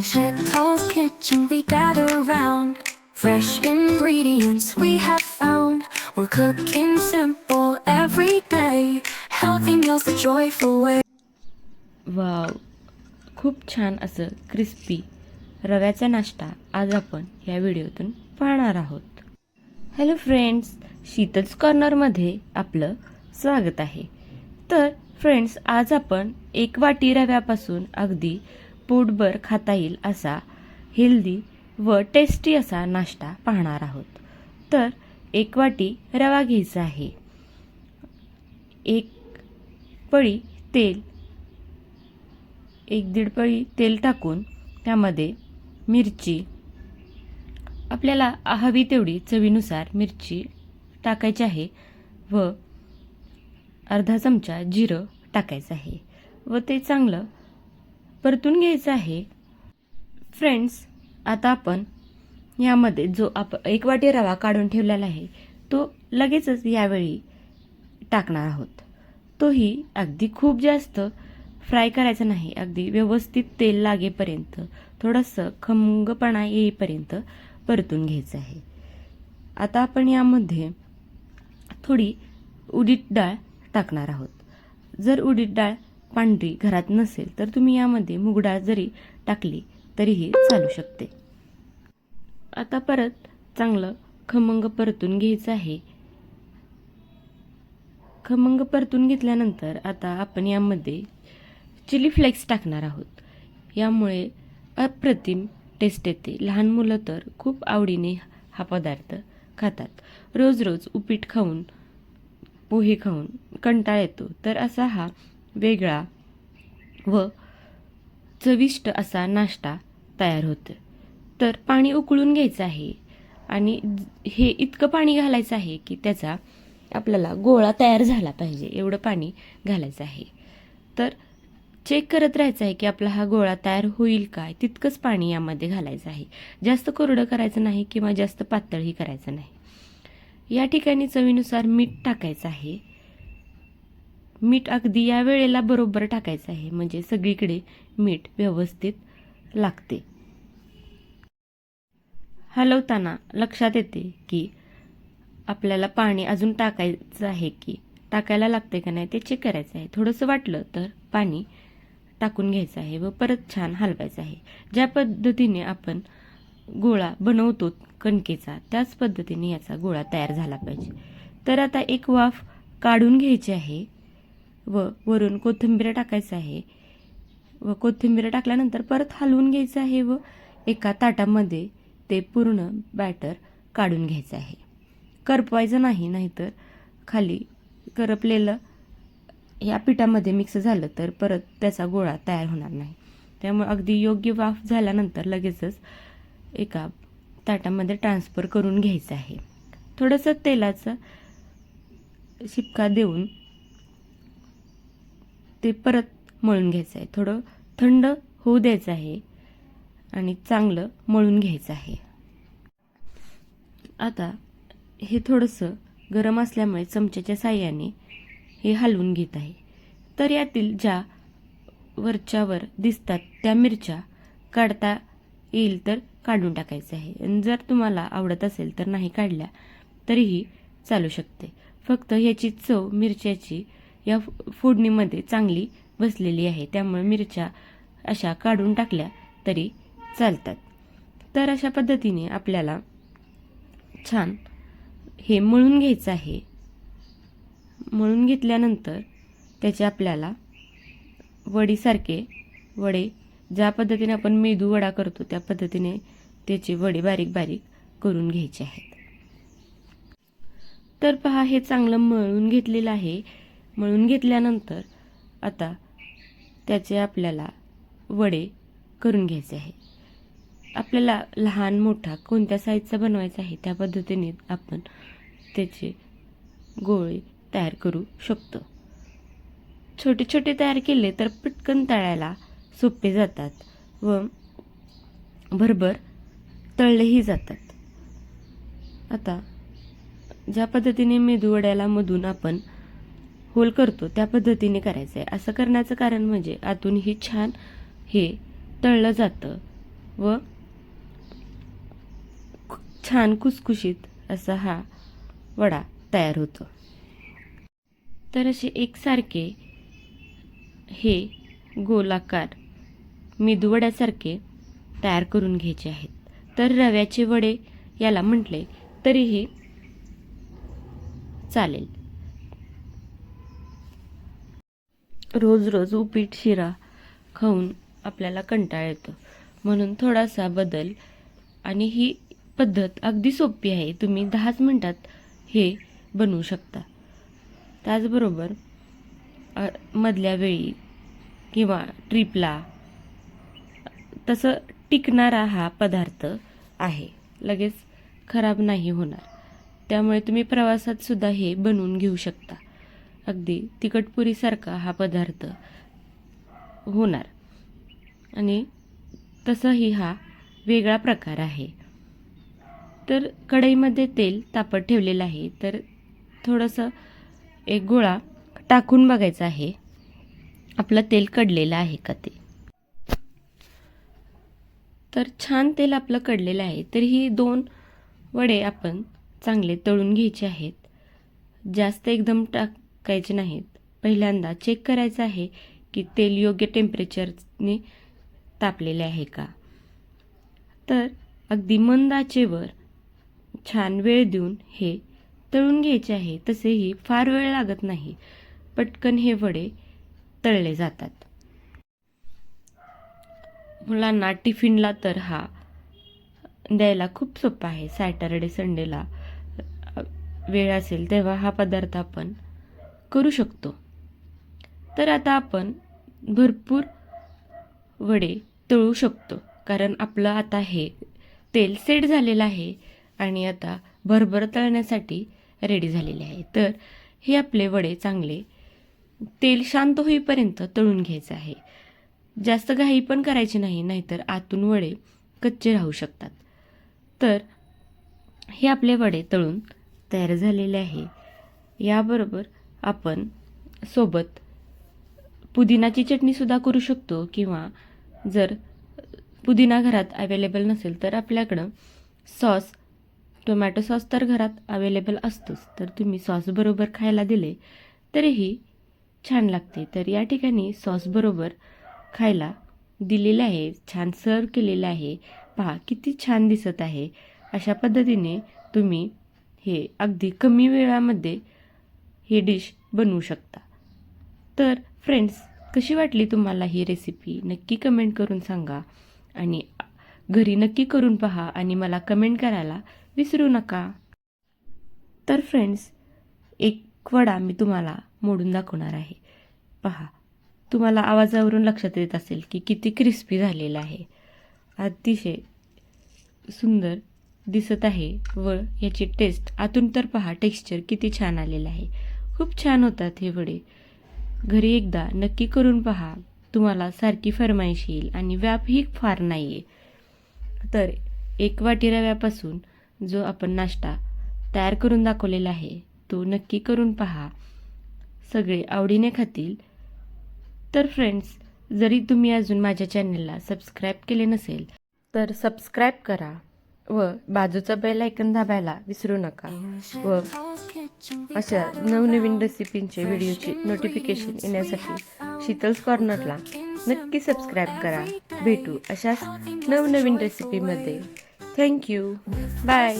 In Chet's kitchen we gather round. Fresh ingredients we have found. We're cooking simple every day. Healthy meals the joyful way. Wow खूप छान असं crispy रव्याचा नाश्ता आज आपण या व्हिडिओतून पाहणार आहोत हॅलो फ्रेंड्स शीतल्स कॉर्नरमध्ये आपलं स्वागत आहे तर फ्रेंड्स आज आपण एक वाटी रव्यापासून अगदी पोटभर खाता येईल असा हेल्दी व टेस्टी असा नाश्ता पाहणार आहोत. तर एक वाटी रवा घ्यायचा आहे. एक पळी तेल एक दीड पळी तेल टाकून त्यामध्ये मिरची आपल्याला हवी तेवढी चवीनुसार मिरची टाकायची आहे व अर्धा चमचा जिरं टाकायचं आहे व ते चांगलं परतून घ्यायचं आहे. फ्रेंड्स आता आपण यामध्ये जो आप एक वाटी रवा काढून ठेवलेला आहे तो लगेचच यावेळी टाकणार आहोत. तोही अगदी खूप जास्त फ्राय करायचं नाही अगदी व्यवस्थित तेल लागेपर्यंत थोडंसं खमंगपणा येईपर्यंत परतून घ्यायचं आहे. आता आपण यामध्ये थोडी उडीद डाळ टाकणार आहोत. जर उडीद डाळ पांढरी घरात नसेल तर तुम्ही यामध्ये मुगडाळ जरी टाकली तरीही चालू शकते. आता परत चांगलं खमंग परतून घ्यायचं आहे. खमंग परतून घेतल्यानंतर आता आपण यामध्ये चिली फ्लेक्स टाकणार आहोत. यामुळे अप्रतिम टेस्ट येते. लहान मुलं तर खूप आवडीने हा पदार्थ खातात. रोज रोज उपीट खाऊन पोहे खाऊन कंटाळ येतो. तर असा हा वेगळा व चविष्ट असा नाश्ता तयार होतो. तर पाणी उकळून घ्यायचं आहे आणि हे इतकं पाणी घालायचं आहे की त्याचा आपल्याला गोळा तयार झाला पाहिजे एवढं पाणी घालायचं आहे. तर चेक करत राहायचं आहे की आपला हा गोळा तयार होईल काय तितकंच पाणी यामध्ये घालायचं आहे. जास्त कोरडं करायचं नाही किंवा जास्त पातळही करायचं नाही. या ठिकाणी चवीनुसार मीठ टाकायचं आहे. मीठ अगदी या वेळेला बरोबर टाकायचं आहे. म्हणजे सगळीकडे मीठ व्यवस्थित लागते. हलवताना लक्षात येते की आपल्याला पाणी अजून टाकायचं आहे की टाकायला लागते का नाही ते चेक करायचं आहे. थोडंसं वाटलं तर पाणी टाकून घ्यायचं आहे व परत छान हलवायचं आहे. ज्या पद्धतीने आपण गोळा बनवतो कणकेचा त्याच पद्धतीने याचा गोळा तयार झाला पाहिजे. तर आता एक वाफ काढून घ्यायची आहे. व वरून कोथिंबीर टाकायचं आहे. व कोथिंबीर टाकल्यानंतर परत हलवून घ्यायचं आहे व एका ताटामध्ये ते पूर्ण बॅटर काढून घ्यायचं आहे. करपवायचं नाही नाहीतर खाली करपलेलं या पिठामध्ये मिक्स झालं तर परत त्याचा गोळा तयार होणार नाही. त्यामुळे अगदी योग्य वाफ झाल्यानंतर लगेचच एका ताटामध्ये ट्रान्सफर करून घ्यायचं आहे. थोडंसं तेलाचा शिपका देऊन ते परत मळून घ्यायचं आहे. थोडं थंड होऊ द्यायचं आहे आणि चांगलं मळून घ्यायचं आहे. आता हे थोडंसं गरम असल्यामुळे चमच्याच्या साह्याने हे हलवून घेत आहे. तर यातील ज्या वरच्यावर दिसतात त्या मिरच्या काढता येईल तर काढून टाकायचं आहे. आणि जर तुम्हाला आवडत असेल तर नाही काढल्या तरीही चालू शकते. फक्त ह्याची चव मिरच्याची या फोडणीमध्ये चांगली बसलेली आहे. त्यामुळे मिरच्या अशा काढून टाकल्या तरी चालतात. तर अशा पद्धतीने आपल्याला छान हे मळून घ्यायचं आहे. मळून घेतल्यानंतर त्याचे आपल्याला वडीसारखे वडे ज्या पद्धतीने आपण मेदू वडा करतो त्या पद्धतीने त्याचे वडे बारीक बारीक करून घ्यायचे आहेत. तर पहा हे चांगलं मळून घेतलेलं आहे. मळून घेतल्यानंतर आता त्याचे आपल्याला वडे करून घ्यायचे आहे. आपल्याला लहान मोठा कोणत्या साईजचा बनवायचा आहे त्या पद्धतीने आपण त्याचे गोळे तयार करू शकतो. छोटे छोटे तयार केले तर पटकन तळायला सोपे जातात व भरभर तळलेही जातात. आता ज्या पद्धतीने मेदूवड्याला मधून आपण होल करतो त्या पद्धतीने करायचं आहे असं करण्याचं कारण म्हणजे आतून ही छान हे तळलं जातं व छान कुसकुशीत असा हा वडा तयार होतो. तर असे एकसारखे हे गोलाकार मेदूवड्यासारखे तयार करून घ्यायचे आहेत. तर रव्याचे वडे याला म्हटले तरीही चालेल. रोज रोज उपीट शिरा खाऊन आपल्याला कंटाळ येतो. म्हणून थोडासा बदल आणि ही पद्धत अगदी सोपी आहे. तुम्ही दहाच मिनटात हे बनवू शकता. त्याचबरोबर मधल्या वेळी किंवा ट्रिपला तसं टिकणारा हा पदार्थ आहे. लगेच खराब नाही होणार. त्यामुळे तुम्ही प्रवासात सुद्धा हे बनवून घेऊ शकता. अगदी तिखटपुरीसारखा हा पदार्थ होणार. आणि तसंही हा वेगळा प्रकार आहे. तर कढईमध्ये तेल तापत ठेवलेलं आहे. तर थोडंसं एक गोळा टाकून बघायचा आहे. आपलं तेल कडलेलं आहे का ते? तर छान तेल आपलं कडलेलं आहे. तर ही दोन वडे आपण चांगले तळून घ्यायचे आहेत. जास्त एकदम टाक कायचे नाहीत. पहिल्यांदा चेक करायचं आहे की तेल योग्य टेम्परेचरने तापलेले आहे का? तर अगदी मंद आचेवर छान वेळ देऊन हे तळून घ्यायचे आहे. तसेही फार वेळ लागत नाही. पटकन हे वडे तळले जातात. मुलांना टिफिनला तर हा द्यायला खूप सोपा आहे. सॅटरडे संडेला वेळ असेल तेव्हा हा पदार्थ आपण करू शकतो. तर आता आपण भरपूर वडे तळू शकतो. कारण आपलं आता हे तेल सेट झालेलं आहे आणि आता भरभर तळण्यासाठी रेडी झालेले आहे. तर हे आपले वडे चांगले तेल शांत होईपर्यंत तळून घ्यायचं आहे. जास्त घाई पण करायची नाही नाहीतर आतून वडे कच्चे राहू शकतात. तर हे आपले वडे तळून तयार झालेले आहे. याबरोबर आपण सोबत पुदिनाची चटणीसुद्धा करू शकतो किंवा जर पुदिना घरात अवेलेबल नसेल तर आपल्याकडं सॉस टोमॅटो सॉस तर घरात अवेलेबल असतोच. तर तुम्ही सॉसबरोबर खायला दिले तरीही छान लागते. तर या ठिकाणी सॉसबरोबर खायला दिलेलं आहे छान सर्व केलेलं आहे. पहा किती छान दिसत आहे. अशा पद्धतीने तुम्ही हे अगदी कमी वेळामध्ये ही डिश बनवू शकता. तर फ्रेंड्स कशी वाटली तुम्हाला ही रेसिपी नक्की कमेंट करून सांगा. आणि घरी नक्की करून पहा आणि मला कमेंट करायला विसरू नका. तर फ्रेंड्स एक वडा मी तुम्हाला मोडून दाखवणार आहे. पहा तुम्हाला आवाजावरून लक्षात येत असेल की किती क्रिस्पी झालेला आहे. अतिशय सुंदर दिसत आहे व याची टेस्ट आतून तर पहा टेक्स्चर किती छान आलेलं आहे. खूप छान होतात हे वडे. घरी एकदा नक्की करून पहा. तुम्हाला सारखी फरमाईश येईल आणि व्यापही फार नाही आहे तर एक वाटी रव्यापासून जो आपण नाश्ता तयार करून दाखवलेला आहे तो नक्की करून पहा. सगळे आवडीने खातील. तर फ्रेंड्स जरी तुम्ही अजून माझ्या चॅनलला सबस्क्राईब केले नसेल तर सबस्क्राईब करा. व बाजूचा बेल ऐकन दाबायला विसरू नका. व अशा नवनवीन रेसिपींचे व्हिडिओची नोटिफिकेशन येण्यासाठी शीतल्स कॉर्नरला नक्की सबस्क्राईब करा. भेटू अशाच नवनवीन रेसिपीमध्ये थँक्यू बाय